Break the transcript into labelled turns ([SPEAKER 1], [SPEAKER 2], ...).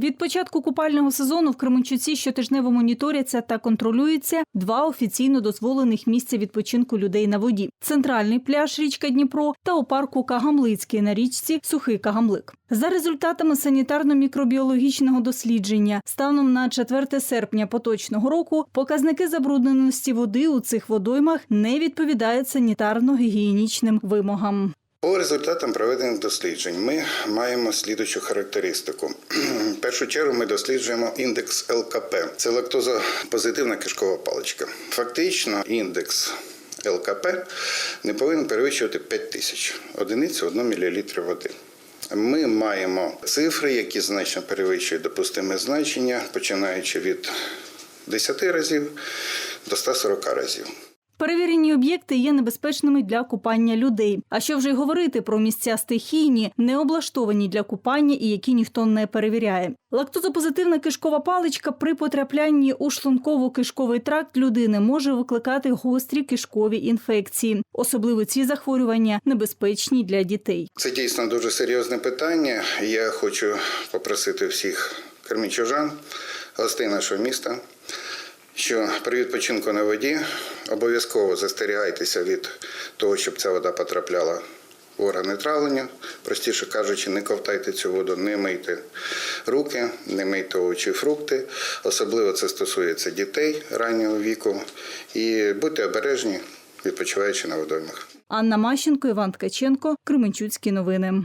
[SPEAKER 1] Від початку купального сезону в Кременчуці щотижнево моніторяться та контролюються два офіційно дозволених місця відпочинку людей на воді: центральний пляж річка Дніпро та у парку Кагамлицький на річці Сухий Кагамлик. За результатами санітарно-мікробіологічного дослідження, станом на 4 серпня поточного року показники забрудненості води у цих водоймах не відповідають санітарно-гігієнічним вимогам.
[SPEAKER 2] По результатам проведених досліджень ми маємо слідучу характеристику. В першу чергу ми досліджуємо індекс ЛКП. Це лактозопозитивна кишкова паличка. Фактично, індекс ЛКП не повинен перевищувати 5 тисяч одиниць в 1 мл води. Ми маємо цифри, які значно перевищують допустиме значення, починаючи від 10 разів до 140 разів.
[SPEAKER 1] Перевірені об'єкти є небезпечними для купання людей. А що вже й говорити про місця стихійні, не облаштовані для купання і які ніхто не перевіряє. Лактозопозитивна кишкова паличка при потраплянні у шлунково-кишковий тракт людини може викликати гострі кишкові інфекції. Особливо ці захворювання небезпечні для дітей.
[SPEAKER 2] Це дійсно дуже серйозне питання. Я хочу попросити всіх кермічужан, гостей нашого міста, що при відпочинку на воді обов'язково застерігайтеся від того, щоб ця вода потрапляла в органи травлення. Простіше кажучи, не ковтайте цю воду, не мийте руки, не мийте овочі, фрукти. Особливо це стосується дітей раннього віку. І будьте обережні, відпочиваючи на водоймах.
[SPEAKER 1] Анна Мащенко, Іван Ткаченко, Кременчуцькі новини.